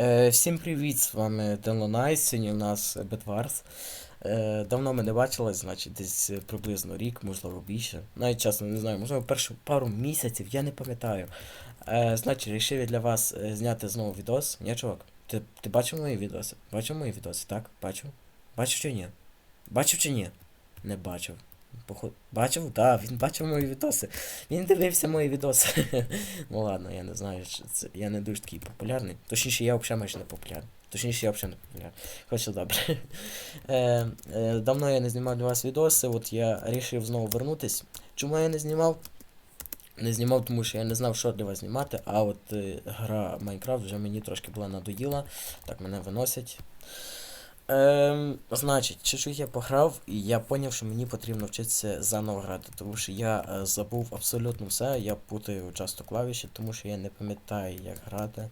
Е, всім привіт, з вами Делонайс, сьогодні у нас Бетварс. Е, давно ми не бачились, значить десь приблизно рік, можливо більше. Навіть чесно не знаю, можливо першу пару місяців, я не пам'ятаю. Е, значить, вирішив я для вас зняти знову відос. Ні, чувак, ти, ти бачив мої відоси? Бачив мої відоси, так? Бачив? Бачив чи ні? Бачив чи ні? Не бачив. Поход... Бачив? Так, да, він бачив мої відоси. Він дивився мої відоси. ну ладно, я не знаю, чи це я не дуже такий популярний. Точніше, я взагалі майже не популярний. Точніше, я взагалі не популярний. Хоча добре. е, е, давно я не знімав для вас відоси, от я вирішив знову вернутись. Чому я не знімав? Не знімав, тому що я не знав, що для вас знімати, а от е, гра Майнкрафт вже мені трошки була надоїла. Так мене виносять. Ем, значить, чуть-чуть я пограв, і я зрозумів, що мені потрібно вчитися заново грати, тому що я е, забув абсолютно все, я путаю часто клавіші, тому що я не пам'ятаю, як грати.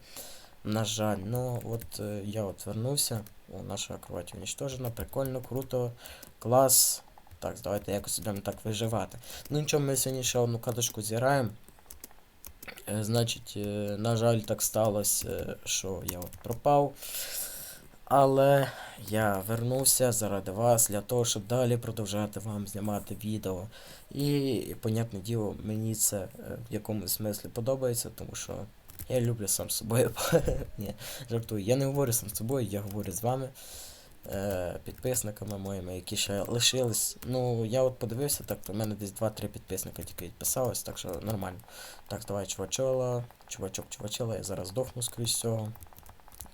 На жаль, ну от е, я от вернувся. О, наша кровать уничтожена, прикольно, круто, клас. Так, давайте якось будемо так виживати. Ну нічого, ми сьогодні ще одну каточку зіграємо. Е, значить, е, на жаль, так сталося, е, що я от пропав. Але я вернувся заради вас для того, щоб далі продовжати вам знімати відео. І, понятне діло, мені це е, в якомусь смислі подобається, тому що я люблю сам собою. Ні, жартую. Я не говорю сам собою, я говорю з вами, е, підписниками моїми, які ще лишились. Ну, я от подивився, так, у мене десь 2-3 підписника тільки відписалось, так що нормально. Так, давай, чувачола, чувачок, чувачола, я зараз здохну скрізь цього.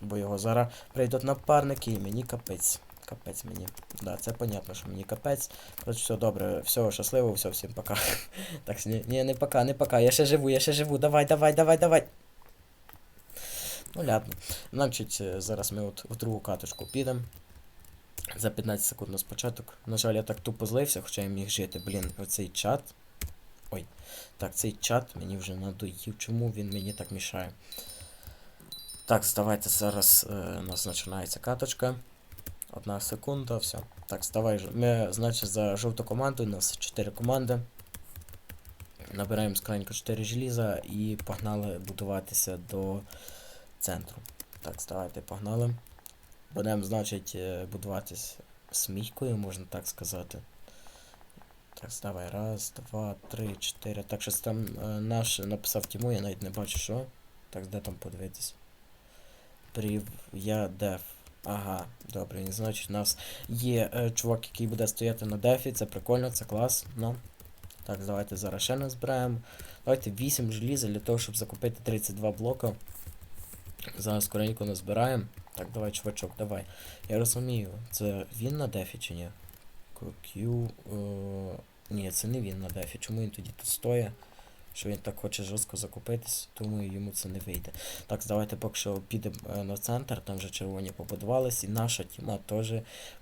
Бо його зараз прийдуть напарники і мені капець. Капець мені. Да, це понятно, що мені капець. Коротше, все добре, все, щасливо, все, всім пока. так, ні, ні, не пока, не пока. Я ще живу, я ще живу. Давай, давай, давай, давай. Ну ладно. Значить, е, зараз ми от у другу каточку підемо. За 15 секунд на спочаток. На жаль, я так тупо злився, хоча я міг жити. Блін, оцей чат. Ой. Так, цей чат мені вже надоїв. Чому він мені так мішає? Так, давайте зараз е, у нас починається каточка. Одна секунда, все. Так, давай. Ми, значить, за жовту команду, у нас 4 команди. Набираємо скоренько 4 желіза і погнали будуватися до центру. Так, давайте погнали. Будемо, значить, е, будуватись смійкою, можна так сказати. Так, давай. Раз, два, три, чотири. Так, щось там е, наш написав Тіму, я навіть не бачу, що. Так, де там подивитись? Прив... Я деф. Ага, добре, і значить у нас є е, чувак, який буде стояти на дефі, це прикольно, це клас. Ну. Так, давайте зараз ще назбираємо. Давайте 8 желіза для того, щоб закупити 32 блока. Зараз скоренько назбираємо. Так, давай, чувачок, давай. Я розумію, це він на дефі чи ні? Q. Е... Ні, це не він на дефі. Чому він тоді тут стоїть? Що він так хоче жорстко закупитись, думаю, йому це не вийде. Так, давайте поки що підемо е, на центр, там вже червоні побудувались, і наша тіма теж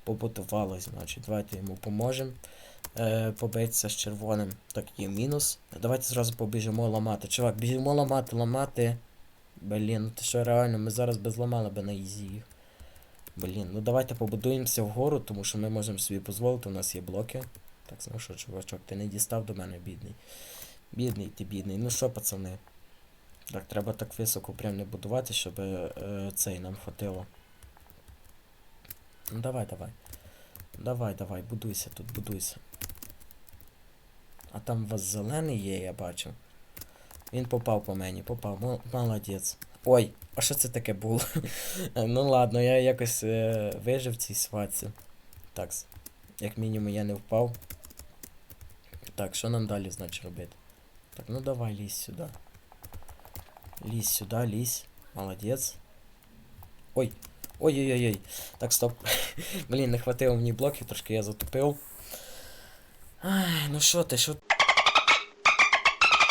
побудувалась. Значить, давайте йому поможемо е, побитися з червоним. Так, є мінус. Давайте зразу побіжимо ламати. Чувак, біжимо ламати, ламати. Блін, ну ти що реально, ми зараз би зламали би на ізі їх. Блін, ну давайте побудуємося вгору, тому що ми можемо собі дозволити, у нас є блоки. Так, ну що, чувачок, ти не дістав до мене, бідний. Бідний ти бідний. Ну що, пацани? Так, треба так високо прям не будувати, щоб е, цей нам хватило. Ну давай, давай. Давай, давай, будуйся тут, будуйся. А там у вас зелений є, я бачу. Він попав по мені, попав. Мол- Молодець. Ой, а що це таке було? ну ладно, я якось е, вижив в цій сватці. Так, як мінімум я не впав. Так, що нам далі, значить, робити? Так, ну давай, лізь сюди. Лізь сюди, лізь. Молодець. Ой. Ой-ой-ой. Так, стоп. Блін, не хватило мені блоків, трошки я затупив. Ай, ну що ти, що.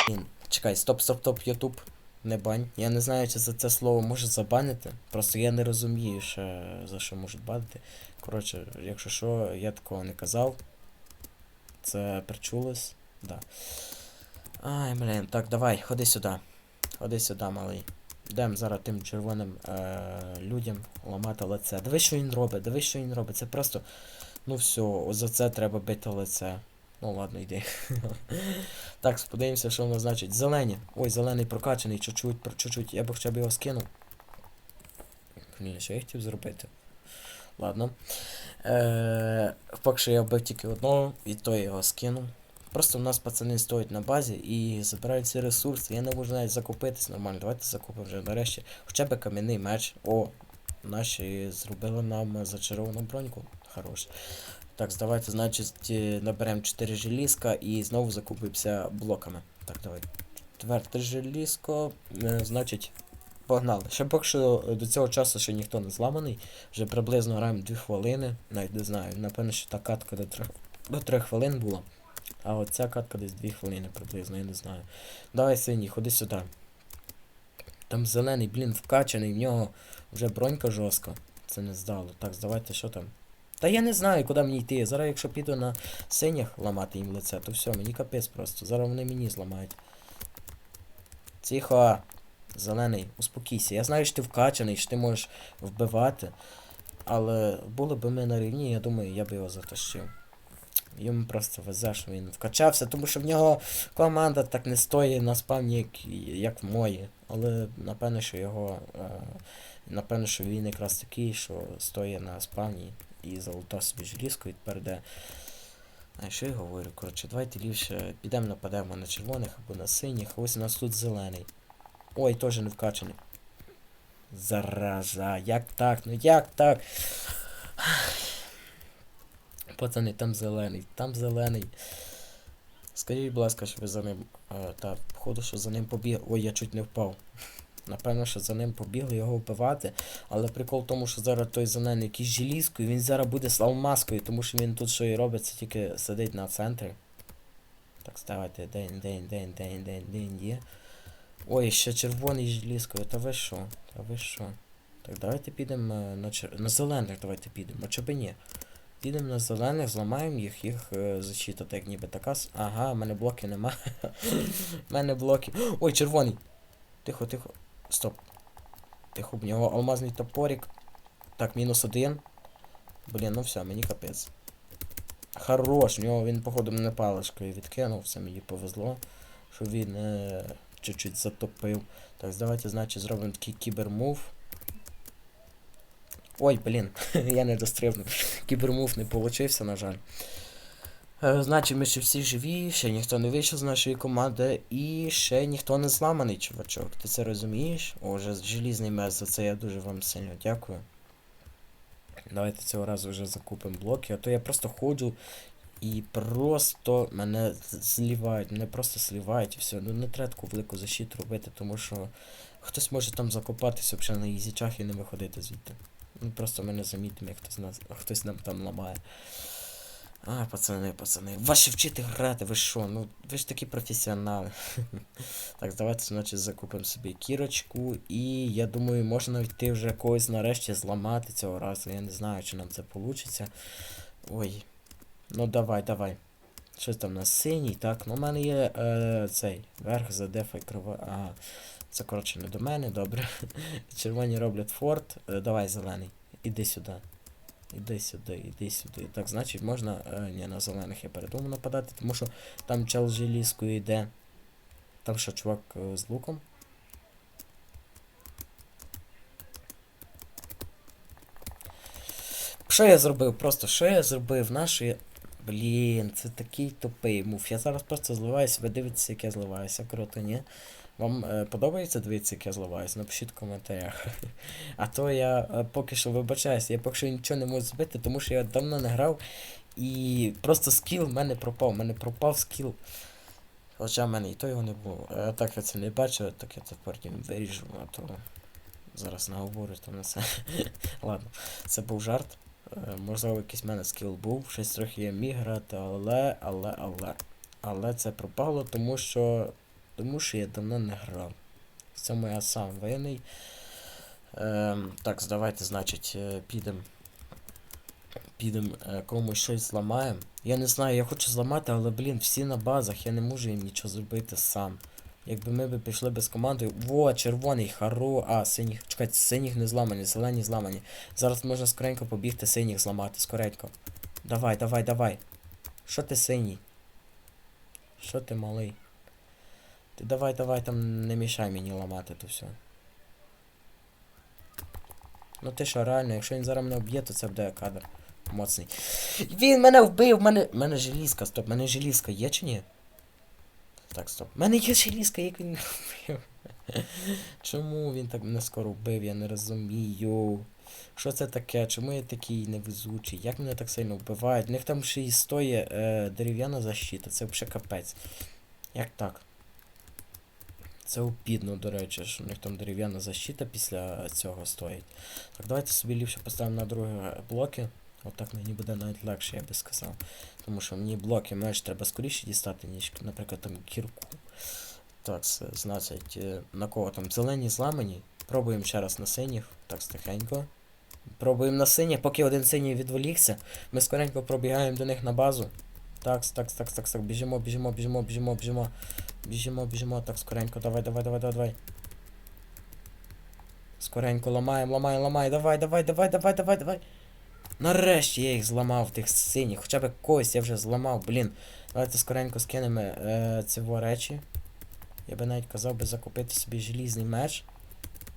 Блін, чекай, стоп, стоп, стоп, Ютуб. Не бань. Я не знаю, чи за це слово може забанити. Просто я не розумію, ще за що можуть банити. Коротше, якщо що, я такого не казав. Це причулось. Да. Ай, блін, так, давай, ходи сюди. Ходи сюди, малий. Йдемо зараз тим червоним е- людям ламати лице. Диви, що він робить, диви, що він робить. Це просто. Ну все, за це треба бити лице. Ну ладно, йди. так, подивимося, що воно значить. Зелені. Ой, зелений прокачаний, чуть-чуть, чуть-чуть. Я б хоча б його скинув. блін, що я хотів зробити? Ладно. Е, поки що я вбив тільки одного, і то я його скинув. Просто в нас пацани стоять на базі і забирають всі ресурси. Я не можу навіть закупитись нормально. Давайте закупимо вже нарешті. Хоча б кам'яний меч. О, наші зробили нам зачаровану броньку. Хорош. Так, давайте, значить, е, наберемо 4 желізка і знову закупимося блоками. Так, давай. Четверте желізко. Е, значить, погнали. Ще поки що до цього часу ще ніхто не зламаний. Вже приблизно граємо 2 хвилини. Навіть не знаю. Напевно, що та катка до 3, до 3 хвилин була. А от ця катка десь 2 хвилини приблизно, я не знаю. Давай синій, ходи сюди. Там зелений, блін, вкачаний, в нього вже бронька жорстка. Це не здало. Так, давайте, що там? Та я не знаю, куди мені йти. Зараз, якщо піду на синіх ламати їм лице, то все, мені капець просто. Зараз вони мені зламають. Тихо. Зелений, успокійся. Я знаю, що ти вкачаний, що ти можеш вбивати. Але були б ми на рівні, я думаю, я б його затащив. Йому просто везе, що він вкачався, тому що в нього команда так не стоїть на спавні, як, як в мої. Але напевно, що його. Е, напевно, що він якраз такий, що стоїть на спавні і залутав собі тепер йде. А що я говорю? Коротше, давайте ліпше підемо нападемо на червоних або на синіх. Ось у нас тут зелений. Ой, теж не вкачаний. Зараза, як так? Ну як так? Пацани, там зелений, там зелений. Скажіть, будь ласка, що ви за ним. А, та, походу, що за ним побіг. Ой, я чуть не впав. Напевно, що за ним побігли його вбивати. Але прикол в тому, що зараз той зелений якийсь желізкою, він зараз буде з алмазкою, тому що він тут що і робить, це тільки сидить на центрі. Так, ставайте, день, день, день, день, день, день є. Ой, ще червоний желізкою, та ви що? Та ви що? Так, давайте підемо е, на чер... на зелених давайте підемо, а чого б ні? Підемо на зелених, зламаємо їх, їх е, защита, так ніби така. Ага, в мене блоків нема. В мене блоки. Ой, червоний! Тихо, тихо. Стоп. Тихо, в нього алмазний топорик. Так, мінус один. Блін, ну все, мені капець. Хорош, в нього він, походу, мене паличкою відкинув, все мені повезло, що він е, чуть-чуть затопив. Так, давайте, значить, зробимо такий кібермув. Ой, блін, я не дострибнув. Кібермув не получився, на жаль. Е, Значить, ми ще всі живі, ще ніхто не вийшов з нашої команди, і ще ніхто не зламаний, чувачок. Ти це розумієш? О, вже желізний мес, за це я дуже вам сильно дякую. Давайте цього разу вже закупимо блоки, а то я просто ходжу і просто мене злівають, мене просто слівають і все. Ну не треба таку велику защиту робити, тому що хтось може там закопатися взагалі на ізічах і не виходити звідти. Ну просто мене замітимо, як хтось нас, хтось нам там ламає. А, пацани, пацани, ваші вчити грати, ви що? Ну, ви ж такі професіонали. так, давайте, значить, закупимо собі кірочку. І я думаю, можна йти вже когось нарешті зламати цього разу. Я не знаю, чи нам це вийде. Ой. Ну давай, давай. Щось там на синій, так. Ну, у мене є е, цей верх задефай крова. Ага. Це коротше не до мене, добре. Червоні роблять форт. Е, давай, зелений. Іди сюди. Іди сюди, іди сюди. Так, значить можна. Е, ні, на зелених я передумав нападати, тому що там чел желізкою йде. Там що, чувак е, з луком. Що я зробив? Просто що я зробив? Наші. Блін, це такий тупий мув. Я зараз просто зливаюся, ви дивитеся, як я зливаюся. Круто, ні? Вам е, подобається дивитися, як я? Напишіть в коментарях. А то я е, поки що вибачаюся, я поки що нічого не можу збити, тому що я давно не грав. І просто скіл в мене пропав. В мене пропав скіл. Хоча в мене і то його не було. А так я це не бачу, так я це потім виріжу, а то зараз наговорю там на це. Ладно, це був жарт. Е, Можливо, якийсь в мене скіл був, щось трохи я міг грати, але, але, але. Але це пропало, тому що. Тому що я давно не грав. В цьому я сам винний. Ем, так, давайте, значить, е, підемо. Підемо е, комусь щось зламаємо. Я не знаю, я хочу зламати, але, блін, всі на базах, я не можу їм нічого зробити сам. Якби ми б пішли без команди. Во, червоний, харо. А, синіх. Чекайте, синіх не зламані, зелені зламані. Зараз можна скоренько побігти синіх зламати, скоренько. Давай, давай, давай. Що ти синій? Що ти малий? Ти давай, давай там не мішай мені ламати то все. Ну ти що, реально, якщо він зараз мене вб'є, то це буде кадр. Моцний. Він мене вбив, мене. мене желізка, стоп, мене желізка є чи ні? Так, стоп. У мене є желізка, як він мене вбив. Чому він так мене скоро вбив, я не розумію. Що це таке? Чому я такий невезучий? Як мене так сильно вбивають? У них там ще і стоїть е, дерев'яна защита, це взагалі капець. Як так? Це обідно, до речі, що у них там дерев'яна защита після цього стоїть. Так, давайте собі ліпше поставимо на другі блоки. Отак мені буде навіть легше, я би сказав. Тому що мені блоки меч треба скоріше дістати, ніж, наприклад, там кірку. Так, значить, е, на кого там зелені зламані. Пробуємо ще раз на синіх. Так, тихенько. Пробуємо на синіх, поки один синій відволікся. Ми скоренько пробігаємо до них на базу. Так, так, так, так, так, біжимо, біжимо, біжимо, біжимо, біжимо. Біжимо, біжимо, так, скоренько, давай, давай, давай, давай, давай. Скоренько ламаємо, ламаємо, ламаємо, давай, давай, давай, давай, давай, давай. Нарешті я їх зламав, тих синіх. Хоча б когось я вже зламав, блін. Давайте скоренько скинемо е, ці речі. Я би навіть казав би закупити собі желізний меч.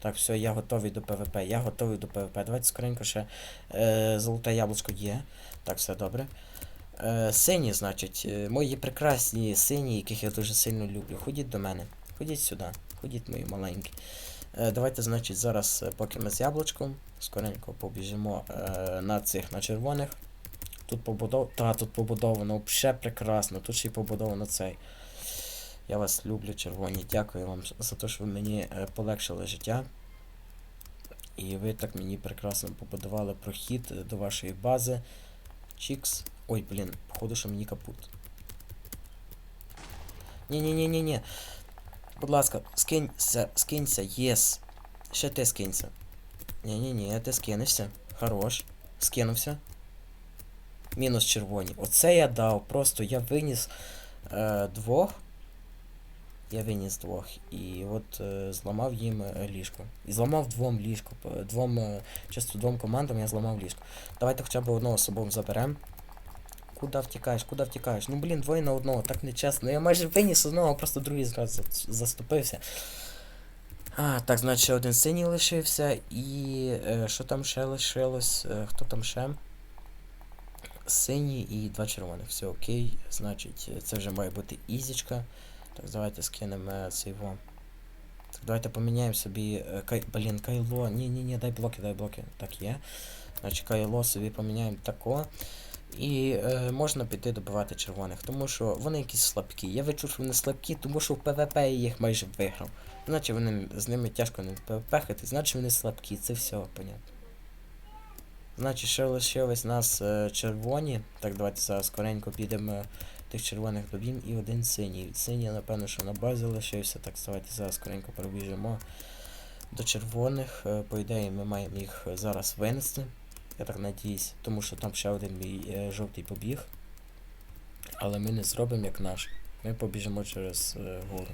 Так, все, я готовий до ПВП. Я готовий до ПВП. Давайте скоренько ще е, золоте яблучко є. Так, все добре. Е, сині, значить, е, мої прекрасні сині, яких я дуже сильно люблю. Ходіть до мене. Ходіть сюди. Ходіть, мої маленькі. Е, давайте, значить, зараз, поки ми з яблучком, скоренько побіжимо на цих, на червоних. Тут побудовано. Та, тут побудовано, взагалі прекрасно. Тут ще й побудовано цей. Я вас люблю, червоні. Дякую вам за те, що ви мені полегшили життя. І ви так мені прекрасно побудували прохід до вашої бази. Чікс. Ой, блін, походу, що мені капут. Ні-ні-ні-ні-ні. Будь ласка, скинься, скинься, єс. Ще ти скинься. Ні-ні-ні, ти скинешся. Хорош. Скинувся. Мінус червоні. Оце я дав. Просто я виніс е, двох. Я виніс двох. І от е, зламав їм е, ліжко. І зламав двом ліжко. Двом, е, чисто двом командам я зламав ліжко. Давайте хоча б одного собою заберемо. Куда втікаєш, куди втікаєш? Ну блін, двоє на одного, так нечесно. Я майже виніс одного, просто другий зразу заступився. А, так, значить, один синій лишився. І е, що там ще лишилось? Е, хто там ще? Синій і два червоних. Все окей. Значить, це вже має бути ізічка. Так, давайте скинемо е, цей. Так, давайте поміняємо собі. Кай... Блін, кайло. Ні, ні, ні, дай блоки, дай блоки. Так є. Значить, кайло собі поміняємо тако. І е, можна піти добивати червоних, тому що вони якісь слабкі. Я відчув, що вони слабкі, тому що в ПВП я їх майже виграв. Значить вони з ними тяжко не ПВП-хати, значить вони слабкі, це все понятно. Значить, ще лишились нас е, червоні. Так, давайте зараз скоренько підемо тих червоних доб'ємо і один синій. Синій, напевно, що на базі лишився. Так, давайте зараз скоренько пробіжимо до червоних. Е, по ідеї, ми маємо їх е, зараз винести. Так надіюсь, тому що там ще один мій е, жовтий побіг. Але ми не зробимо як наш. Ми побіжимо через е, гору.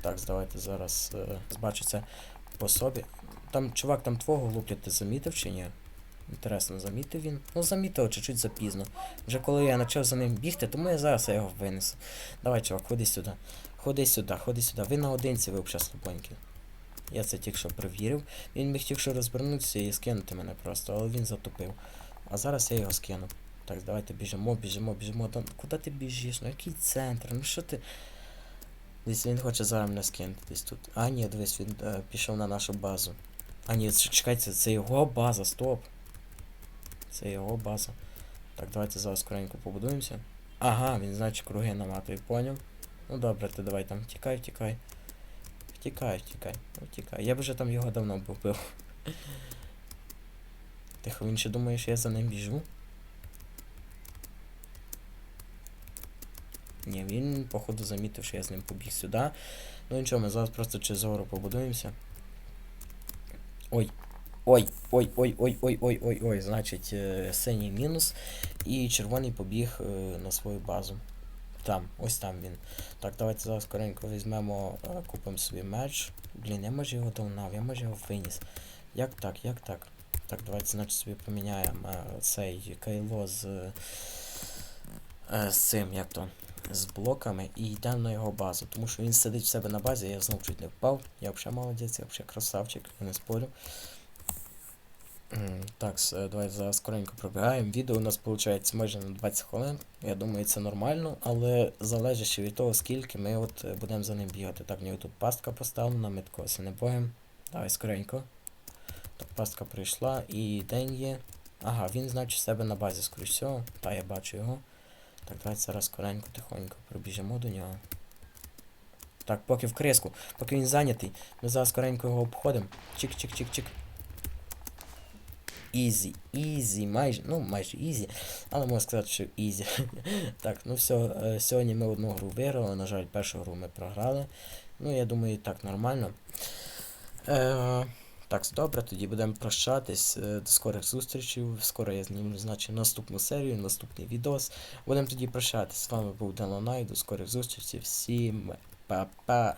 Так, давайте зараз е, збачу це по собі. Там, чувак, там твого луплять, ти замітив чи ні? Інтересно, замітив він? Ну, замітив чуть-чуть запізно. Вже коли я почав за ним бігти, тому я зараз його винесу. Давай, чувак, ходи сюди. Ходи сюди, ходи сюди. Ви наодинці, ви взагалі слабонькі. Я це тільки що перевірив. Він міг тільки що розвернутися і скинути мене просто, але він затупив. А зараз я його скину. Так, давайте біжимо, біжимо, біжимо. Та куди ти біжиш? Ну який центр? Ну що ти. Десь він хоче зараз мене скинути десь тут. А, ні, дивись, він е, пішов на нашу базу. А ні, чекайте, це його база, стоп. Це його база. Так, давайте зараз скоренько побудуємося. Ага, він значить круги наматує, поняв. Ну добре, ти давай там втікай, втікай. Втікай, втікай, втікай. Я б вже там його давно б вбив. Тихо, він ще думає, що я за ним біжу. Ні, він, походу, замітив, що я з ним побіг сюди. Ну нічого, ми зараз просто через гору побудуємося. Ой. Ой, ой, ой, ой, ой, ой, ой, ой. Значить, е, синій мінус. І червоний побіг е, на свою базу. Там, ось там він. Так, давайте зараз скоренько візьмемо, е, купимо собі меч. Блін, я може його догнав, я може його виніс. Як так, як так? Так, давайте, значить, собі поміняємо е, цей кайло з. е, з цим, як то, з блоками і йдемо на його базу, тому що він сидить в себе на базі, я знов чуть не впав. Я взагалі молодець, я взагалі красавчик, я не спорю. Так, с- давай зараз скоренько пробігаємо. Відео у нас виходить майже на 20 хвилин. Я думаю, це нормально, але залежить від того, скільки ми от е, будемо за ним бігати. Так, нього тут пастка поставлена, ми такого не боїмо. Давай скоренько. Так, пастка прийшла і день є. Ага, він, значить, себе на базі, скоріш всього. Та, я бачу його. Так, давайте зараз скоренько, тихонько пробіжимо до нього. Так, поки в криску, поки він зайнятий, ми зараз скоренько його обходимо. Чик-чик-чик-чик. Ізі, ізі, майже, ну майже ізі, але можна сказати, що ізі. так, ну все, сьогодні ми одну гру виграли, на жаль, першу гру ми програли. Ну, я думаю, так нормально. Е, так, добре, тоді будемо прощатись. Е, До скорих зустрічей. Скоро я зніму, значить, наступну серію, наступний відос. Будемо тоді прощатись. З вами був Делонай, до скорих зустрічей. Всім па-па.